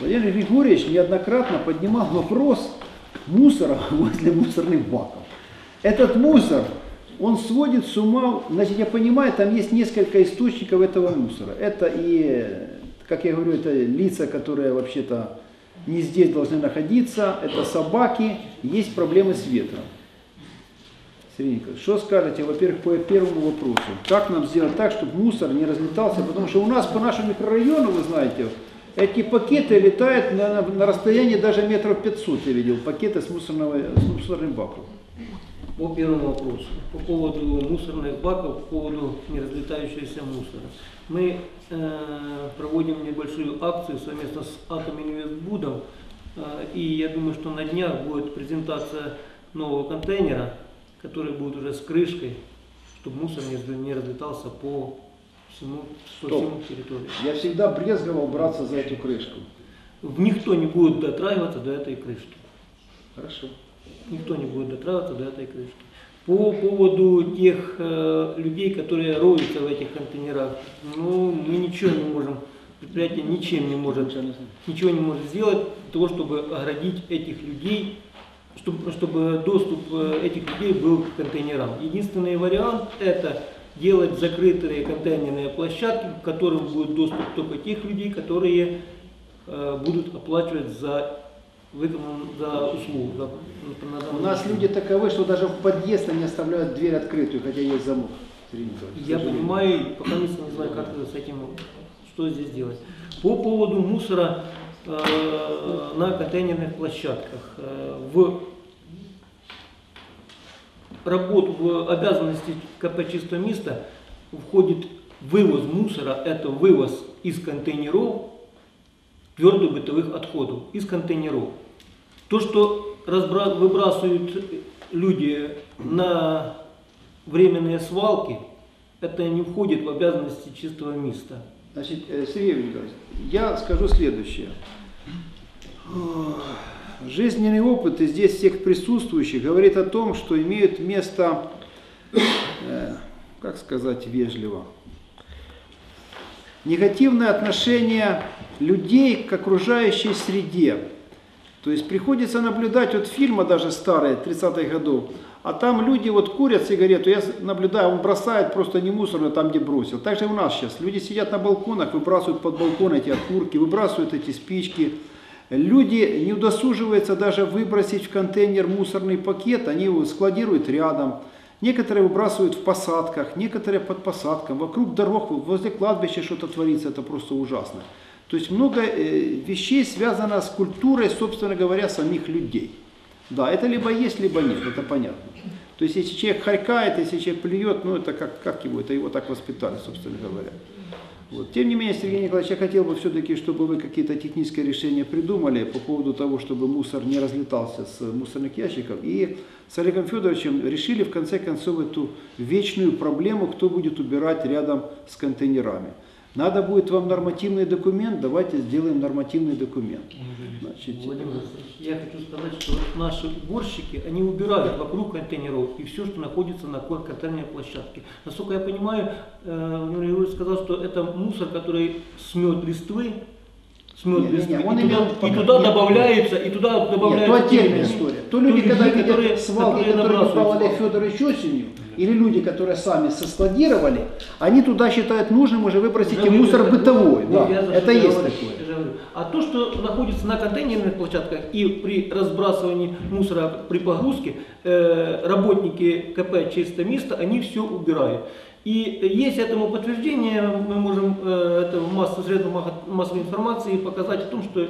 Владимир Григорьевич неоднократно поднимал вопрос мусора возле мусорных баков. Этот мусор, он сводит с ума, значит, я понимаю, там есть несколько источников этого мусора. Это и, как я говорю, это лица, которые вообще-то не здесь должны находиться, это собаки, есть проблемы с ветром. Сергей Николаевич, что скажете, во-первых, по первому вопросу? Как нам сделать так, чтобы мусор не разлетался? Потому что у нас по нашему микрорайону, вы знаете, эти пакеты летают на, на, на расстоянии даже метров 500, я видел, пакеты с, мусорного, с мусорным баком. По первому вопросу, по поводу мусорных баков, по поводу неразлетающегося мусора. Мы э, проводим небольшую акцию совместно с Атоминвестбудом, э, и я думаю, что на днях будет презентация нового контейнера, который будет уже с крышкой, чтобы мусор не, не разлетался по всему, по всему территории. Я всегда брезговал браться за эту крышку. Никто не будет дотрагиваться до этой крышки. Хорошо. Никто не будет дотрагиваться до этой крышки. По поводу тех э, людей, которые роются в этих контейнерах, ну, мы ничего не можем, предприятие ничем не может, ничего не может сделать для того, чтобы оградить этих людей, чтобы, чтобы доступ э, этих людей был к контейнерам. Единственный вариант это делать закрытые контейнерные площадки, к которым будет доступ только тех людей, которые э, будут оплачивать за за услугу. за- на У нас люди таковы, что даже в подъезд они оставляют дверь открытую, хотя есть замок. Я понимаю, пока не знаю, как с этим, что здесь делать. По поводу мусора э, на контейнерных площадках. Э, в работу, в обязанности КП «Чистое место» входит вывоз мусора, это вывоз из контейнеров твердых бытовых отходов, из контейнеров. То, что разбра- выбрасывают люди на временные свалки, это не входит в обязанности чистого места. Значит, э, Сергей Николаевич, я скажу следующее. Жизненный опыт и здесь всех присутствующих говорит о том, что имеют место, э, как сказать вежливо, негативное отношение людей к окружающей среде. То есть приходится наблюдать вот фильмы даже старые, 30-х годов, а там люди вот курят сигарету, я наблюдаю, он бросает просто не мусорно там, где бросил. Так же и у нас сейчас. Люди сидят на балконах, выбрасывают под балкон эти окурки, выбрасывают эти спички. Люди не удосуживаются даже выбросить в контейнер мусорный пакет, они его складируют рядом. Некоторые выбрасывают в посадках, некоторые под посадком. Вокруг дорог, возле кладбища что-то творится, это просто ужасно. То есть много э, вещей связано с культурой, собственно говоря, самих людей. Да, это либо есть, либо нет, это понятно. То есть если человек харькает, если человек плюет, ну это как, как его, это его так воспитали, собственно говоря. Вот. Тем не менее, Сергей Николаевич, я хотел бы все-таки, чтобы вы какие-то технические решения придумали по поводу того, чтобы мусор не разлетался с мусорных ящиков. И с Олегом Федоровичем решили в конце концов эту вечную проблему, кто будет убирать рядом с контейнерами. Надо будет вам нормативный документ, давайте сделаем нормативный документ. Значит, Владимир я хочу сказать, что наши уборщики, они убирают вокруг контейнеров и все, что находится на кон- контейнерной площадке. Насколько я понимаю, э, Владимир Григорьевич сказал, что это мусор, который смет листвы, смет Не, не, листвы, не, он и, туда, имел и туда нет. добавляется, и туда Нет, добавляется... то отдельная история. То люди, когда видят которые- свалки, которые убрал Олег. Федорович осенью, или люди, которые сами соскладировали, они туда считают нужным уже выбросить и мусор выбросить. бытовой. Ну, Да, это есть такое. А то, что находится на контейнерных площадках и при разбрасывании мусора при погрузке, э, работники КП «Чистое место», они все убирают. И есть этому подтверждение, мы можем э, это в масс- средствах маха- массовой информации показать о том, что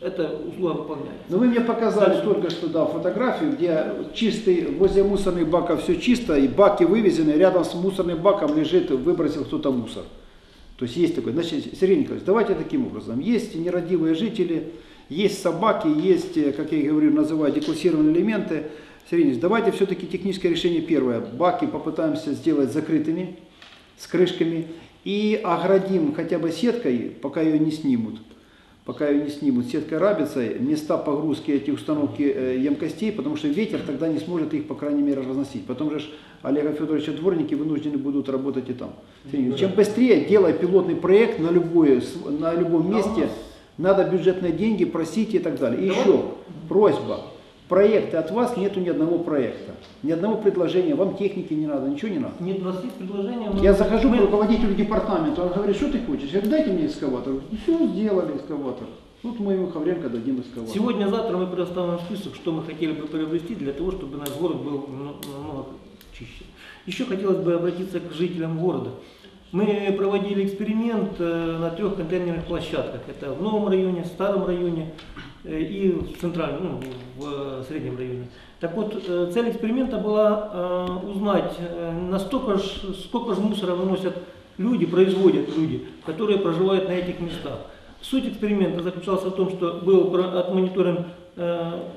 эта услуга выполняется. Но вы мне показали только что да, фотографию, где чистый, возле мусорных баков все чисто, и баки вывезены, рядом с мусорным баком лежит, выбросил кто-то мусор. То есть есть такое. Значит, Сергей Николаевич, давайте таким образом. Есть нерадивые жители, есть собаки, есть, э, как я и говорю, называю деклассированные элементы. Сергей Николаевич, давайте все-таки техническое решение первое. Баки попытаемся сделать закрытыми, с крышками, и оградим хотя бы сеткой, пока ее не снимут пока ее не снимут сеткой рабицей, места погрузки этих установки э, емкостей, потому что ветер тогда не сможет их, по крайней мере, разносить. Потом же Олега Федоровича дворники вынуждены будут работать и там. Сергей, Чем быстрее делай пилотный проект на, любое, на любом месте, Надо бюджетные деньги, просите и так далее. И еще просьба. Проекты от вас нету ни одного проекта, ни одного предложения, вам техники не надо, ничего не надо. Нет, у нас есть предложение. но Я захожу мы- к руководителю департамента, он говорит, что ты хочешь? Я говорю, дайте мне экскаватор. Все, сделали экскаватор. Вот мы ему Хавренко дадим экскаватор. Сегодня-завтра мы предоставим список, что мы хотели бы приобрести для того, чтобы наш город был ну, намного чище. Еще хотелось бы обратиться к жителям города. Мы проводили эксперимент э, на трех контейнерных площадках. Это в новом районе, в старом районе и в центральном, ну, в э, среднем районе. Так вот, э, цель эксперимента была э, узнать, э, настолько ж, сколько же мусора выносят люди, производят люди, которые проживают на этих местах. Суть эксперимента заключалась в том, что был отмониторен э,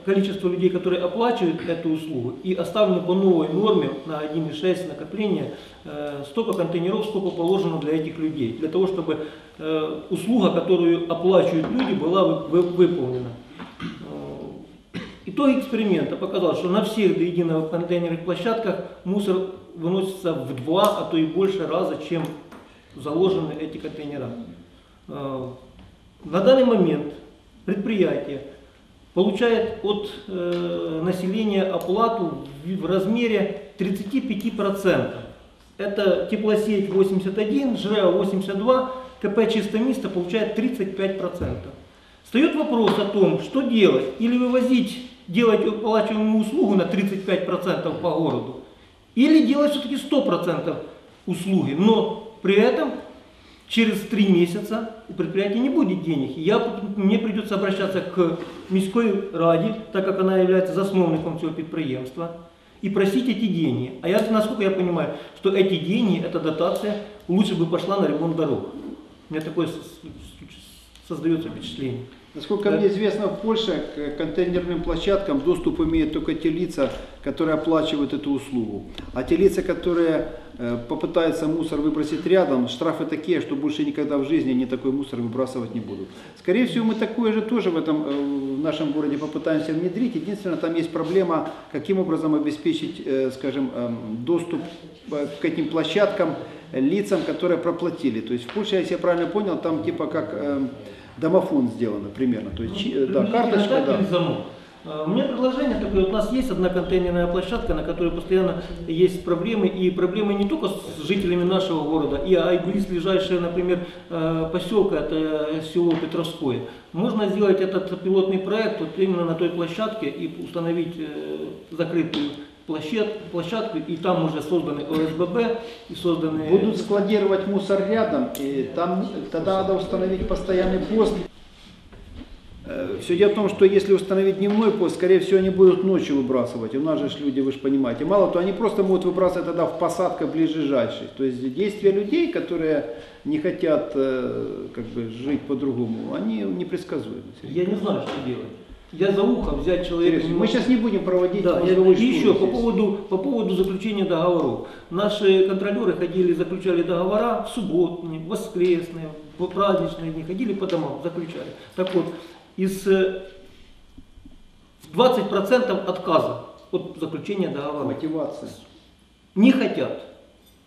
количество людей, которые оплачивают эту услугу, и оставлены по новой норме на 1,6 накопления э, столько контейнеров, сколько положено для этих людей, для того, чтобы э, услуга, которую оплачивают люди, была вы- вы- выполнена. Э, Итог эксперимента показал, что на всех до единого контейнерных площадках мусор выносится в два, а то и больше раза, чем заложены эти контейнера. Э, На данный момент предприятие получает от э, населения оплату в, в размере 35%. Это теплосеть 81, ЖРЭА 82, КП Чистомисто получает 35%. Встает вопрос о том, что делать. Или вывозить, делать оплачиваемую услугу на 35% по городу, или делать все-таки 100% услуги. Но при этом через три месяца у предприятия не будет денег. И Я, мне придется обращаться к міськой раді, так как она является засновником цього підприємства, и просить эти деньги. А я, насколько я понимаю, что эти деньги, эта дотация, лучше бы пошла на ремонт дорог. У меня такое с- с- создается впечатление. Насколько Да. мне известно, в Польше к контейнерным площадкам доступ имеют только те лица, которые оплачивают эту услугу. А те лица, которые э, попытаются мусор выбросить рядом, штрафы такие, что больше никогда в жизни они такой мусор выбрасывать не будут. Скорее всего, мы такое же тоже в, этом, э, в нашем городе попытаемся внедрить. Единственное, там есть проблема, каким образом обеспечить, э, скажем, эм, доступ к этим площадкам лицам, которые проплатили. То есть в Польше, если я правильно понял, там типа как эм, домофон сделано примерно. То есть, э, да, карточка, да. замок. А, У меня предложение такое, у нас есть одна контейнерная площадка, на которой постоянно есть проблемы, и проблемы не только с жителями нашего города, и, а и близлежащие, например, э, поселка, это э, село Петровское. Можно сделать этот пилотный проект вот именно на той площадке и установить э, закрытую площадку, и там уже созданы ОСББ, и созданы... Будут складировать мусор рядом, и там тогда надо установить постоянный пост. Все дело в том, что если установить дневной пост, скорее всего, они будут ночью выбрасывать. У нас же люди, вы же понимаете. Мало того, они просто могут выбрасывать тогда в посадках ближайших. То есть действия людей, которые не хотят э, как бы, жить по-другому, они непредсказуемы. Я не знаю, что делать. Я за ухо взять человека не Мы сейчас не будем проводить Да, мозговой и еще по поводу, по поводу заключения договоров. Наши контролеры ходили, заключали договора в субботние, в воскресные, в праздничные дни, ходили по домам, заключали. Так вот, из э, 20% отказа от заключения договора. Мотивация. Не хотят.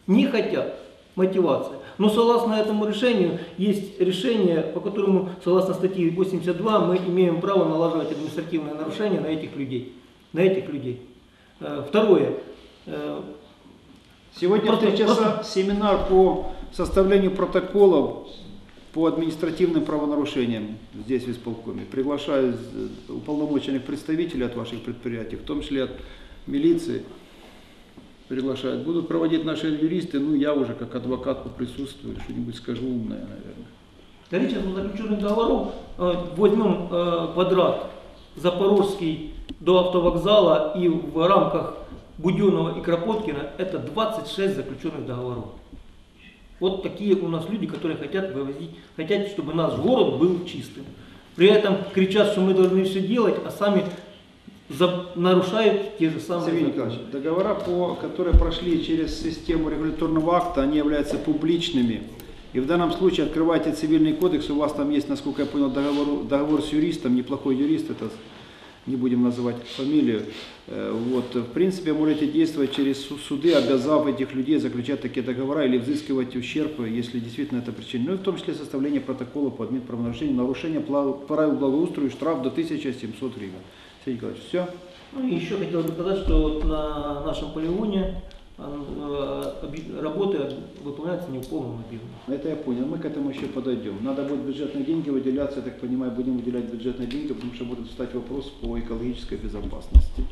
Не хотят. Мотивация. Но согласно этому решению, есть решение, по которому, согласно статье 82, мы имеем право налаживать административные нарушения на этих людей. На этих людей. Э, Второе. Э, Сегодня в Просто- 3 часа семинар по составлению протоколов по административным правонарушениям здесь в исполкоме. Приглашаю э, уполномоченных представителей от ваших предприятий, в том числе от милиции. Приглашают. Будут проводить наши юристы, ну я уже как адвокат поприсутствую, что-нибудь скажу умное, наверное. Количество заключенных договоров, э, возьмем э, квадрат Запорожский до автовокзала и в рамках Буденного и Кропоткина, это 26 заключенных договоров. Вот такие у нас люди, которые хотят вывозить, хотят, чтобы наш город был чистым. При этом кричат, что мы должны все делать, а сами за- нарушают те же самые Сергей законы. Николаевич, договора, по, которые прошли через систему регуляторного акта, они являются публичными. И в данном случае открывайте цивильный кодекс, у вас там есть, насколько я понял, договор, договор с юристом, неплохой юрист этот. не будем называть фамилию, э, вот, в принципе, можете действовать через су- суды, обязав этих людей заключать такие договора или взыскивать ущерб, если действительно это причина. Ну и в том числе составление протокола по админправонарушению, нарушение правил благоустройства, штраф до 1700 гривен. Сергей Николаевич, все? Ну, и еще хотел бы сказать, что вот на нашем полигоне э, работы выполняются не в полном объеме. Это я понял, мы к этому еще подойдем. Надо будет бюджетные деньги выделяться, я так понимаю, будем выделять бюджетные деньги, потому что будет встать вопрос по экологической безопасности.